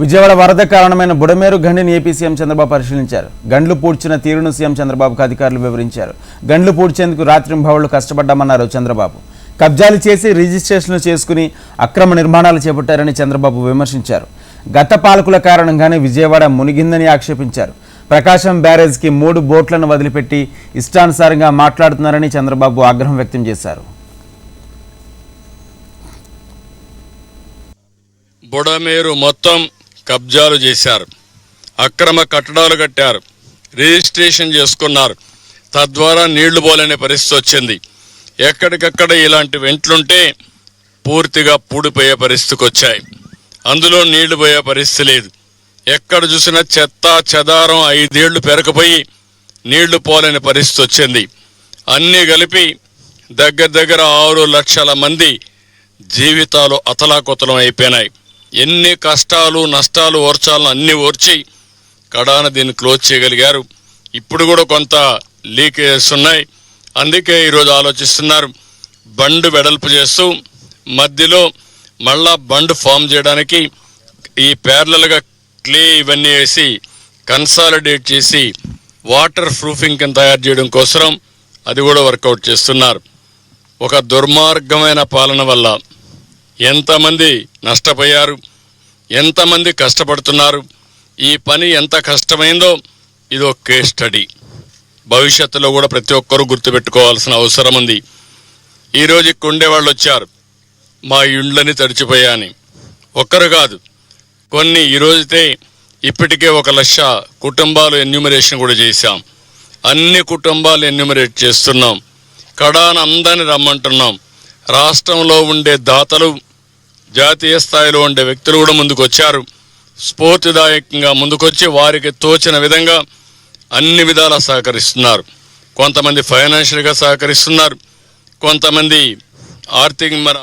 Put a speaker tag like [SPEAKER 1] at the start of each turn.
[SPEAKER 1] విజయవాడ వరద కారణమైన బుడమేరు గండిని ఏపీ సీఎం చంద్రబాబు పరిశీలించారు. గండ్లు పూడ్చిన తీరును సీఎం చంద్రబాబుకు అధికారులు వివరించారు. గండ్లు పూడ్చేందుకు రాత్రింభవళ్ళు కష్టపడ్డామన్నారు చంద్రబాబు. కబ్జాలు చేసి రిజిస్ట్రేషన్లు చేసుకుని అక్రమ నిర్మాణాలు చేపట్టారని చంద్రబాబు విమర్శించారు. గత పాలకుల కారణంగానే విజయవాడ మునిగిందని ఆక్షేపించారు. ప్రకాశం బ్యారేజ్కి మూడు బోట్లను వదిలిపెట్టి ఇష్టానుసారంగా మాట్లాడుతున్నారని చంద్రబాబు ఆగ్రహం వ్యక్తం చేశారు.
[SPEAKER 2] బుడమేరు మొత్తం కబ్జాలు చేశారు. అక్రమ కట్టడాలు కట్టారు. రిజిస్ట్రేషన్ చేసుకున్నారు. తద్వారా నీళ్ళు పోలేని పరిస్థితి వచ్చింది. ఎక్కడికక్కడ ఇలాంటి వెంట్లుంటే పూర్తిగా పూడిపోయే పరిస్థితికి వచ్చాయి. అందులో నీళ్ళు పోయే పరిస్థితి లేదు. ఎక్కడ చూసినా చెత్త చెదారం ఐదేళ్ళు పెరకపోయి నీళ్ళు పోలేని పరిస్థితి వచ్చింది. అన్నీ కలిపి దగ్గర దగ్గర ఆరు లక్షల మంది జీవితాలు అతలాకుతలం అయిపోయినాయి. ఎన్ని కష్టాలు నష్టాలు ఓర్చాలను అన్ని ఓర్చి కడాన దీన్ని క్లోజ్ చేయగలిగారు. ఇప్పుడు కూడా కొంత లీకేజెస్ ఉన్నాయి. అందుకే ఈరోజు ఆలోచిస్తున్నారు. బండ్ వెడల్పు చేస్తూ మధ్యలో మళ్ళా బండ్ ఫామ్ చేయడానికి ఈ ప్యారలల్గా క్లే ఇవన్నీ వేసి కన్సాలిడేట్ చేసి వాటర్ ప్రూఫింగ్ కింద తయారు చేయడం కోసం అది కూడా వర్కౌట్ చేస్తున్నారు. ఒక దుర్మార్గమైన పాలన వల్ల ఎంతమంది నష్టపోయారు? ఎంతమంది కష్టపడుతున్నారు? ఈ పని ఎంత కష్టమైందో ఇది ఒక కేస్ స్టడీ భవిష్యత్తులో కూడా ప్రతి ఒక్కరూ గుర్తుపెట్టుకోవాల్సిన అవసరం ఉంది. ఈరోజు ఇక్కడ ఉండేవాళ్ళు వచ్చారు. మా ఇండ్లని తడిచిపోయాని ఒక్కరు కాదు. కొన్ని ఈరోజుతే ఇప్పటికే ఒక లక్ష కుటుంబాలు ఎన్యూమరేషన్ కూడా చేశాం. అన్ని కుటుంబాలు ఎన్యూమరేట్ చేస్తున్నాం. కడాన అందరిని రమ్మంటున్నాం. రాష్ట్రంలో ఉండే దాతలు జాతీయ స్థాయిలో ఉండే వ్యక్తులు కూడా ముందుకొచ్చారు. స్ఫూర్తిదాయకంగా ముందుకొచ్చి వారికి తోచిన విధంగా అన్ని విధాలా సహకరిస్తున్నారు. కొంతమంది ఫైనాన్షియల్గా సహకరిస్తున్నారు. కొంతమంది ఆర్థిక మన